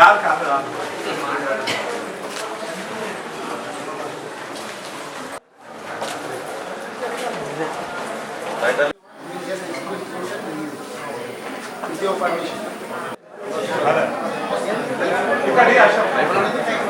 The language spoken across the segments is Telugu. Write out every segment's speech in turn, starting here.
Caro, caro, caro. Ficaria achando.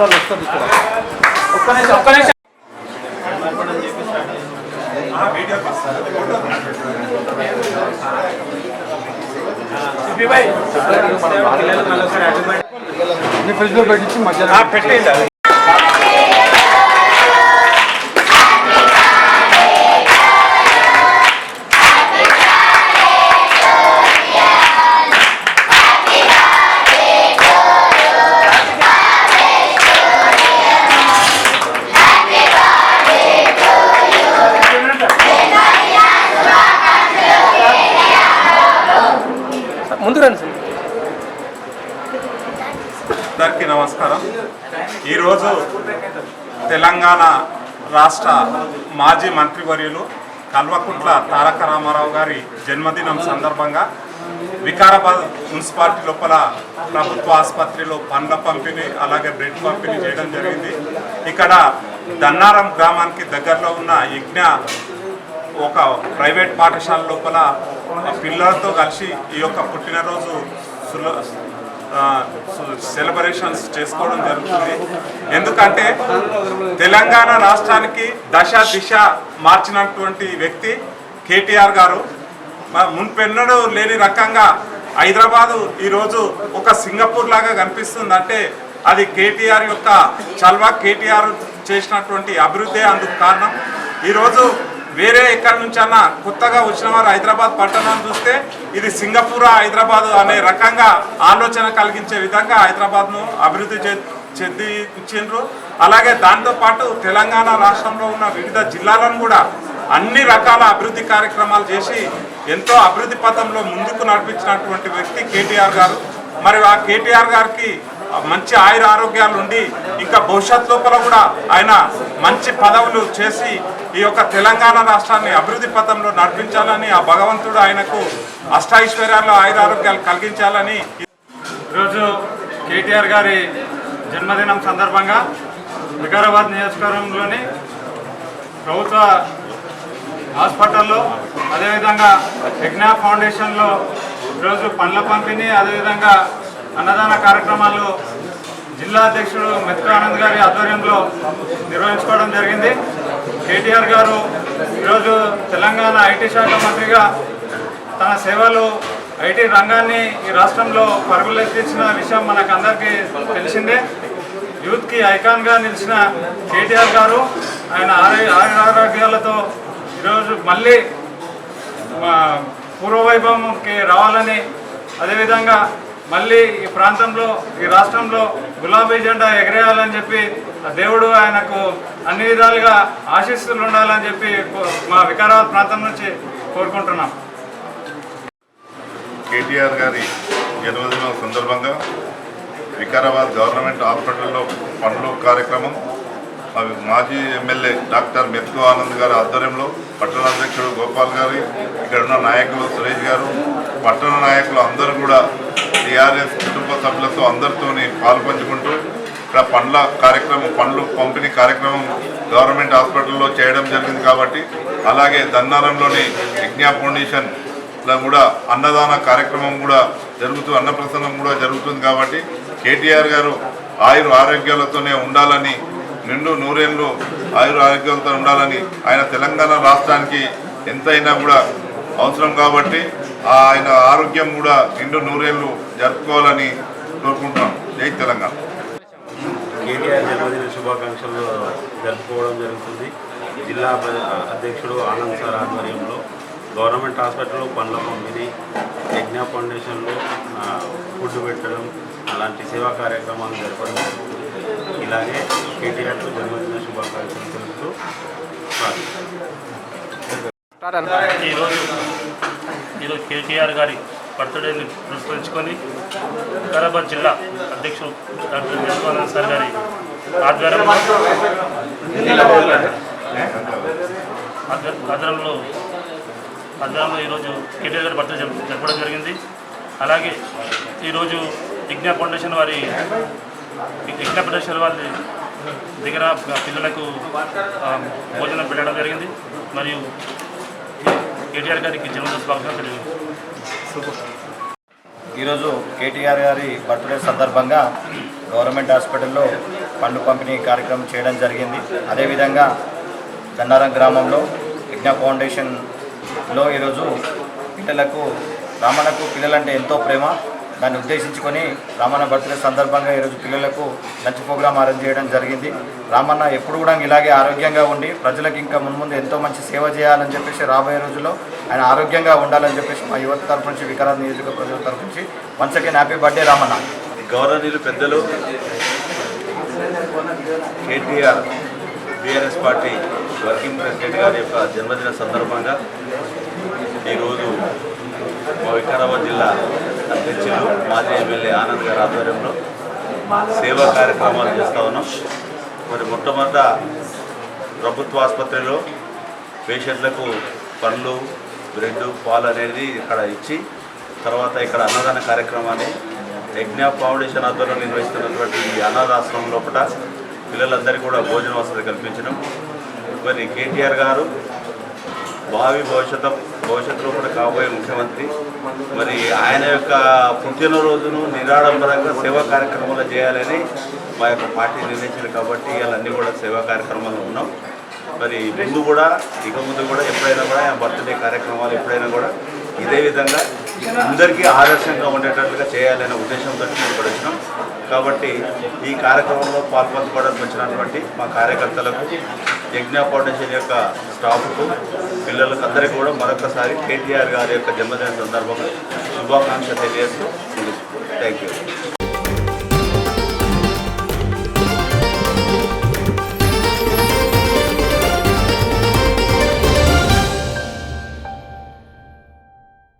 వాళ్ళు వస్తారు ఇక్కడ ఒక్క నిమిషం ఒక్క నిమిషం. ఫ్రిడ్జ్లో పెట్టించి మధ్యాహ్నం పెట్టేయండి ఈరోజు తెలంగాణ రాష్ట్ర మాజీ మంత్రివర్యులు కల్వకుంట్ల తారక రామారావు గారి జన్మదినం సందర్భంగా వికారాబాద్ మున్సిపాలిటీ లోపల ప్రభుత్వ ఆసుపత్రిలో పండ్ల పంపిణీ అలాగే బ్రెడ్ పంపిణీ చేయడం జరిగింది. ఇక్కడ దన్నారం గ్రామానికి దగ్గరలో ఉన్న యజ్ఞ ఒక ప్రైవేట్ పాఠశాల లోపల పిల్లలతో కలిసి ఈ యొక్క పుట్టినరోజు సుల- సెలబ్రేషన్స్ చేసుకోవడం జరుగుతుంది. ఎందుకంటే తెలంగాణ రాష్ట్రానికి దశ దిశ మార్చినటువంటి వ్యక్తి కేటీఆర్ గారు. మ- మున్పెన్నడూ లేని రకంగా హైదరాబాదు ఈరోజు ఒక సింగపూర్ లాగా కనిపిస్తుంది. అంటే అది కేటీఆర్ యొక్క చల్వా కేటీఆర్ చేసినటువంటి అభివృద్ధి అందుకు కారణం. ఈరోజు వేరే ఎక్కడి నుంచన్నా కొత్తగా వచ్చిన వారు హైదరాబాద్ పట్టణాన్ని చూస్తే ఇది సింగపూర్ హైదరాబాద్ అనే రకంగా ఆలోచన కలిగించే విధంగా హైదరాబాద్ను అభివృద్ధి చెంది ఇచ్చిండ్రు అలాగే దాంతోపాటు తెలంగాణ రాష్ట్రంలో ఉన్న వివిధ జిల్లాలను కూడా అన్ని రకాల అభివృద్ధి కార్యక్రమాలు చేసి ఎంతో అభివృద్ధి పథంలో ముందుకు నడిపించినటువంటి వ్యక్తి కేటీఆర్ గారు. మరి ఆ కేటీఆర్ గారికి మంచి ఆయుర ఆరోగ్యాలు ఉండి ఇంకా భవిష్యత్ లోపల కూడా ఆయన మంచి పదవులు చేసి ఈ యొక్క తెలంగాణ రాష్ట్రాన్ని అభివృద్ధి పథంలో నడిపించాలని ఆ భగవంతుడు ఆయనకు అష్టైశ్వర్యాలు ఆయుర ఆరోగ్యాలు కలిగించాలని ఈరోజు కేటీఆర్ గారి జన్మదినం సందర్భంగా వికారాబాద్ నియోజకవర్గంలోని ప్రభుత్వ హాస్పిటల్లో అదేవిధంగా యజ్ఞా ఫౌండేషన్లో ఈరోజు పండ్ల పంపిణీ అదేవిధంగా అన్నదాన కార్యక్రమాలు జిల్లా అధ్యక్షుడు మెత్కా ఆనంద్ గారి ఆధ్వర్యంలో నిర్వహించుకోవడం జరిగింది. కేటీఆర్ గారు ఈరోజు తెలంగాణ ఐటీ శాఖ మంత్రిగా తన సేవలు ఐటీ రంగాన్ని ఈ రాష్ట్రంలో పరుగులెత్తించిన విషయం మనకు అందరికీ తెలిసిందే. యూత్కి ఐకాన్గా నిలిచిన కేటీఆర్ గారు ఆయన ఆరోగ్య ఆరోగ్యాలతో ఈరోజు మళ్ళీ పూర్వవైభవంకి రావాలని అదేవిధంగా మళ్ళీ ఈ ప్రాంతంలో ఈ రాష్ట్రంలో గులాబీ జెండా ఎగరేయాలని చెప్పి ఆ దేవుడు ఆయనకు అన్ని విధాలుగా ఆశీస్సులు ఉండాలని చెప్పి కో- మా వికారాబాద్ ప్రాంతం నుంచి కోరుకుంటున్నాం. కేటీఆర్ గారి జన్మదినం సందర్భంగా వికారాబాద్ గవర్నమెంట్ హాస్పిటల్లో పనులు కార్యక్రమం అవి మాజీ ఎమ్మెల్యే డాక్టర్ మెత్కు ఆనంద్ గారి ఆధ్వర్యంలో పట్టణ అధ్యక్షుడు గోపాల్ గారి ఇక్కడ ఉన్న నాయకులు సురేష్ గారు పట్టణ నాయకులు అందరూ కూడా టీఆర్ఎస్ కుటుంబ సభ్యులతో అందరితోని పాల్పంచుకుంటూ ఇక్కడ పండ్ల కార్యక్రమం పండ్లు పంపిణీ కార్యక్రమం గవర్నమెంట్ హాస్పిటల్లో చేయడం జరిగింది కాబట్టి అలాగే దన్నారంలోని యజ్ఞ ఫౌండేషన్లో కూడా అన్నదాన కార్యక్రమం కూడా జరుగుతూ అన్నప్రసన్నం కూడా జరుగుతుంది కాబట్టి కేటీఆర్ గారు ఆయురు ఆరోగ్యాలతోనే ఉండాలని నిండు నూరేళ్ళు ఆయుర ఆరోగ్యాలతో ఉండాలని ఆయన తెలంగాణ రాష్ట్రానికి ఎంతైనా కూడా అవసరం కాబట్టి ఆయన ఆరోగ్యం కూడా నిండు నూరేళ్ళు జరుపుకోవాలని కోరుకుంటున్నాం. జై తెలంగాణ. కేటీఆర్ జన్మదిన శుభాకాంక్షలు జరుపుకోవడం జరుగుతుంది. జిల్లా ప్ర- అధ్యక్షుడు ఆనంద్ సార్ ఆధ్వర్యంలో గవర్నమెంట్ హాస్పిటల్లో పండ్ల పంపిణీ యజ్ఞ ఫౌండేషన్లో ఫుడ్ పెట్టడం అలాంటి సేవా కార్యక్రమాలు జరపడం జరుగుతుంది. ఇలాగే కేటీఆర్కు జన్మదిన శుభాకాంక్షలు తెలుపుతూ ఈరోజు ఈరోజు కేటీఆర్ గారి బర్త్డేని పురస్కరించుకొని వికారాబాద్ జిల్లా అధ్యక్షుడు డాక్టర్ విశ్వనాథ్ సార్ గారి ఆధ్వర్యంలో ఆధ్వర్యంలో ఆధ్వర్యంలో ఈరోజు కేటీఆర్ గారి బర్త్డే జరపడం జరిగింది. అలాగే ఈరోజు విజ్ఞా ఫౌండేషన్ వారి విజ్ఞా ఫౌండేషన్ వారి దగ్గర పిల్లలకు భోజనం పెట్టడం జరిగింది. మరియు కేటీఆర్ గారికి జన్మదిన స్వాగతం ఈరోజు కేటీఆర్ గారి బర్త్డే సందర్భంగా గవర్నమెంట్ హాస్పిటల్లో పండు పంపిణీ కార్యక్రమం చేయడం జరిగింది. అదేవిధంగా గన్నారం గ్రామంలో యజ్ఞ ఫౌండేషన్లో ఈరోజు పిల్లలకు రామణకు పిల్లలంటే ఎంతో ప్రేమ. దాన్ని ఉద్దేశించుకొని రామన్న బర్త్డే సందర్భంగా ఈరోజు పిల్లలకు లంచ్ ప్రోగ్రామ్ అరేంజ్ చేయడం జరిగింది. రామన్న ఎప్పుడు కూడా ఇలాగే ఆరోగ్యంగా ఉండి ప్రజలకు ఇంకా మున్ముందు ఎంతో మంచి సేవ చేయాలని చెప్పేసి రాబోయే రోజుల్లో ఆయన ఆరోగ్యంగా ఉండాలని చెప్పేసి మా యువత తరఫు నుంచి వికారాబాద్ నియోజక ప్రజల తరఫు నుంచి once again happy birthday Ramanna. గౌరవనీయులు పెద్దలు KTR BRS party working president గారి యొక్క జన్మదిన సందర్భంగా ఈరోజు మా వికారాబాద్ జిల్లా అధ్యక్షులు మాజీ ఎమ్మెల్యే ఆనంద్ గారి ఆధ్వర్యంలో సేవా కార్యక్రమాలు చేస్తూ ఉన్నాం. మరి మొట్టమొదట ప్రభుత్వ ఆసుపత్రిలో పేషెంట్లకు పండ్లు బ్రెడ్ పాలు అనేది ఇక్కడ ఇచ్చి తర్వాత ఇక్కడ అన్నదాన కార్యక్రమాన్ని యజ్ఞ ఫౌండేషన్ ఆధ్వర్యంలో నిర్వహిస్తున్నటువంటి ఈ అనాథాశ్రమం లోపల పిల్లలందరికీ కూడా భోజన వసతి కల్పించడం. మరి కేటీఆర్ గారు భావి భవిష్యత్ భవిష్యత్తులో కూడా కాబోయే ముఖ్యమంత్రి. మరి ఆయన యొక్క పుట్టినరోజును నిరాడంబరంగా సేవా కార్యక్రమాలు చేయాలని మా యొక్క పార్టీ నిర్ణయించింది కాబట్టి ఇవన్నీ కూడా సేవా కార్యక్రమాలు ఉన్నాం. మరి ముందు కూడా ఇక ముందు కూడా ఎప్పుడైనా కూడా ఆయన బర్త్డే కార్యక్రమాలు ఎప్పుడైనా కూడా ఇదే విధంగా అందరికీ ఆదర్శంగా ఉండేటట్లుగా చేయాలనే ఉద్దేశంతో ఇక్కడ వచ్చినాం. కాబట్టి ఈ కార్యక్రమంలో పాల్పంచుకోవడానికి వచ్చినటువంటి మా కార్యకర్తలకు యజ్ఞ ఫౌండేషన్ యొక్క స్టాఫ్కు పిల్లలకు అందరికీ కూడా మరొకసారి కేటీఆర్ గారి యొక్క జన్మదిన సందర్భంగా శుభాకాంక్ష తెలియజేస్తూ థ్యాంక్ యూ